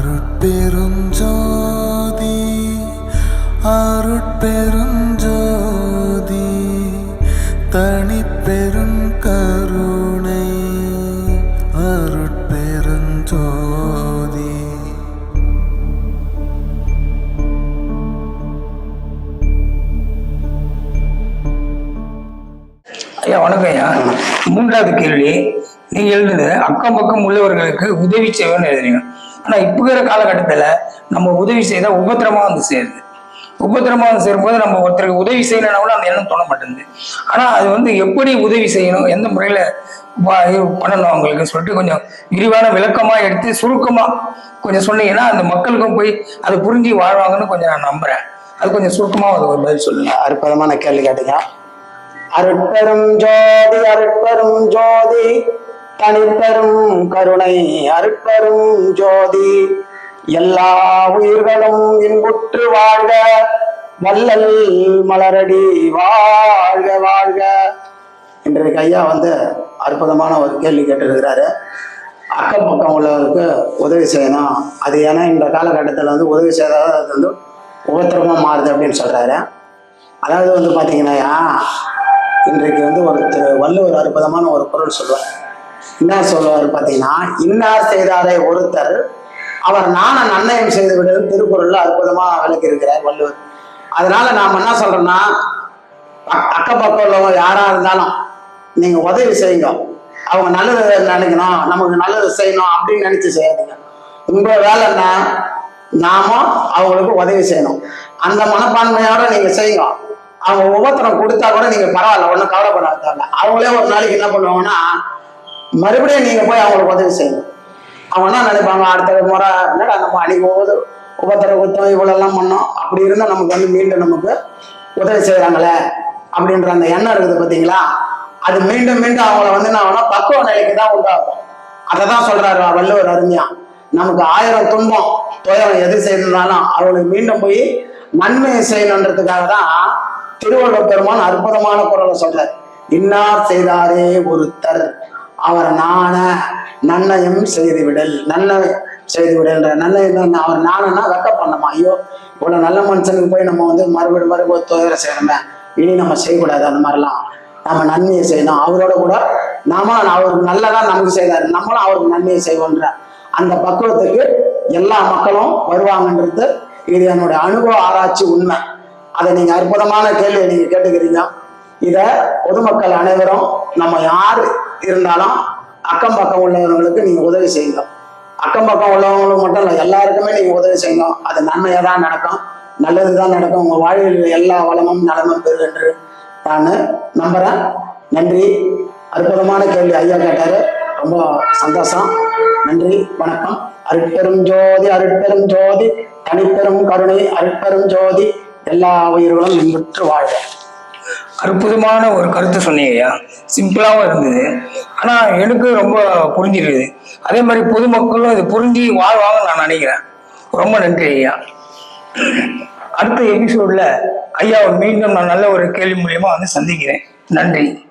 அருட்பெருஞ்சோதி அருட்பெருஞ்சோதி தனிப்பெரும் கருணை அருட்பெருஞ்சோதி. ஐயா வணக்கம் ஐயா. மூன்றாவது கேள்வி. நீங்க எழுதுனது அக்கம் பக்கம் உள்ளவர்களுக்கு உதவி செய்வோம்னு எழுதுறீங்க. ஆனால் இப்போ இருக்கிற காலகட்டத்தில் நம்ம உதவி செய்தால் உபத்திரமாக வந்து சேருது. உபத்திரமாக வந்து சேரும்போது நம்ம ஒருத்தருக்கு உதவி செய்யலைன்னா கூட அந்த எண்ணம் தோண மாட்டேங்குது. ஆனால் அது வந்து எப்படி உதவி செய்யணும் எந்த முறையில் பண்ணணும் அவங்களுக்கு சொல்லிட்டு கொஞ்சம் விரிவான விளக்கமாக எடுத்து சுருக்கமாக கொஞ்சம் சொன்னீங்கன்னா அந்த மக்களுக்கும் போய் அதை புரிஞ்சு வாழ்வாங்கன்னு கொஞ்சம் நான் நம்புகிறேன் அது கொஞ்சம் சுருக்கமாக அது ஒரு பதில் சொல்லுங்க. அற்புதமான கேள்வி கேட்டீங்க. அருட்பெரும் ஜோதி அருட்பெரும் ஜோதி. தனிப்பெரும் கருணை அருட்பெரும் ஜோதி. எல்லா உயிர்களும் இன்புற்று வாழ்க. வள்ளல் மலரடி வாழ்க வாழ்க. இன்றைக்கு ஐயா வந்து அற்புதமான ஒரு கேள்வி கேட்டிருக்கிறாரு. அக்கம் பக்கம் உள்ளவருக்கு உதவி செய்யணும். அது ஏன்னா இந்த காலகட்டத்தில் வந்து உதவி செய்தால் அது வந்து உபத்திரமாக மாறுது அப்படின்னு சொல்கிறாரு அதாவது வந்து பார்த்தீங்கன்னா இன்றைக்கு வந்து ஒரு வள்ளுவர் அற்புதமான ஒரு பொருள் சொல்லுவார். என்ன சொல்லுவார் பார்த்தீங்கன்னா இன்னார் செய்தாரே ஒருத்தர் அவர் நான நன்னயம் செய்து விடுவது திருக்குறள்ல அற்புதமா விளக்கி இருக்கிறார் வள்ளுவர். அதனால நாம என்ன சொல்றோம்னா அக்- அக்கம் பக்கம் உள்ளவங்க யாரா இருந்தாலும் நீங்க உதவி செய்யுங்க. அவங்க நல்லது நினைக்கணும் நமக்கு நல்லது செய்யணும் அப்படின்னு நினைச்சு செய்யாதீங்க. உங்க வேலை என்ன? நாம அவங்களுக்கு உதவி செய்யணும். அந்த மனப்பான்மையோட நீங்க செய்யுங்க. அவங்க உபத்திரம் கொடுத்தா கூட நீங்க பரவாயில்ல ஒன்றும் கவலைப்படாத அவங்களே ஒரு நாளைக்கு என்ன பண்ணுவாங்கன்னா மறுபடியும் நீங்க போய் அவங்களுக்கு உதவி செய்யணும். அவங்க என்ன நினைப்பாங்க? அடுத்த முறை என்னடா நம்ம அன்னைக்கு உத உபத்திர குத்தம் இவ்வளோலாம் பண்ணோம். அப்படி இருந்தால் நமக்கு வந்து மீண்டும் நமக்கு உதவி செய்கிறாங்களே அப்படின்ற அந்த எண்ணம் இருக்குது பார்த்தீங்களா அது மீண்டும் மீண்டும் அவங்கள வந்து நான் வேணா பக்குவ நிலைக்கு தான் உண்டாகும். அதை தான் சொல்றாரு வள்ளுவர் அருமையா. நமக்கு ஆயிரம் துன்பம் துயரம் எது செய்திருந்தாலும் அவங்களுக்கு மீண்டும் போய் நன்மையை செய்யணுன்றதுக்காக தான் திருவள்ளுவர் பெருமான் அற்புதமான குரலை சொல்றார். இன்னார் செய்தாரே ஒருத்தர் அவர் நாண நன்னயம் செய்து விடல் நன்மை செய்து விடல்ன்ற நல்ல அவர் நாணனா வெக்க பண்ணமா ஐயோ இவ்வளவு நல்ல மனுஷனுக்கு போய் நம்ம வந்து மறுபடியும் மறுபடியும் துயர செய்யணுமே. இனி நம்ம செய்யக்கூடாது அந்த மாதிரிலாம். நம்ம நன்மையை செய்யணும். அவரோட கூட நாம அவருக்கு நல்லதா நமக்கு செய்தாரு. நம்மளும் அவருக்கு நன்மையை செய்வோன்ற அந்த பக்குவத்துக்கு எல்லா மக்களும் வருவாங்கன்றது இது என்னுடைய அனுபவ ஆராய்ச்சி உண்மை. அதை நீங்க அற்புதமான கேள்வியை நீங்க கேட்டுக்கிறீங்க. இத பொதுமக்கள் அனைவரும் நம்ம யார் இருந்தாலும் அக்கம் பக்கம் உள்ளவங்களுக்கு நீங்க உதவி செய்யுங்க. அக்கம் பக்கம் உள்ளவங்களுக்கு மட்டும் இல்லை எல்லாருக்குமே நீங்க உதவி செய்யணும் அது நன்மையா தான் நடக்கும் நல்லது தான் நடக்கும். உங்க வாழ்வில் எல்லா வளமும் நலமும் பெறு என்று நான் நம்புறேன். நன்றி. அற்புதமான கேள்வி ஐயா கேட்டாரு. ரொம்ப சந்தோஷம். நன்றி வணக்கம். அருட்பெரும் ஜோதி அருட்பெரும் ஜோதி தனிப்பெரும் கருணை அருட்பெரும் ஜோதி எல்லா உயிர்களும் இன்புற்று வாழ்க. அற்புதமான ஒரு கருத்து சொன்னீங்க ஐயா. சிம்பிளாகவும் இருந்தது. ஆனால் எனக்கு ரொம்ப புரிஞ்சிருக்குது அதே மாதிரி பொதுமக்களும் இது புரிஞ்சு வாழ்வாங்கன்னு நான் நினைக்கிறேன். ரொம்ப நன்றி ஐயா. அடுத்த எபிசோடில் ஐயாவை மீண்டும் நான் நல்ல ஒரு கேள்வி மூலியமாக வந்து சந்திக்கிறேன். நன்றி.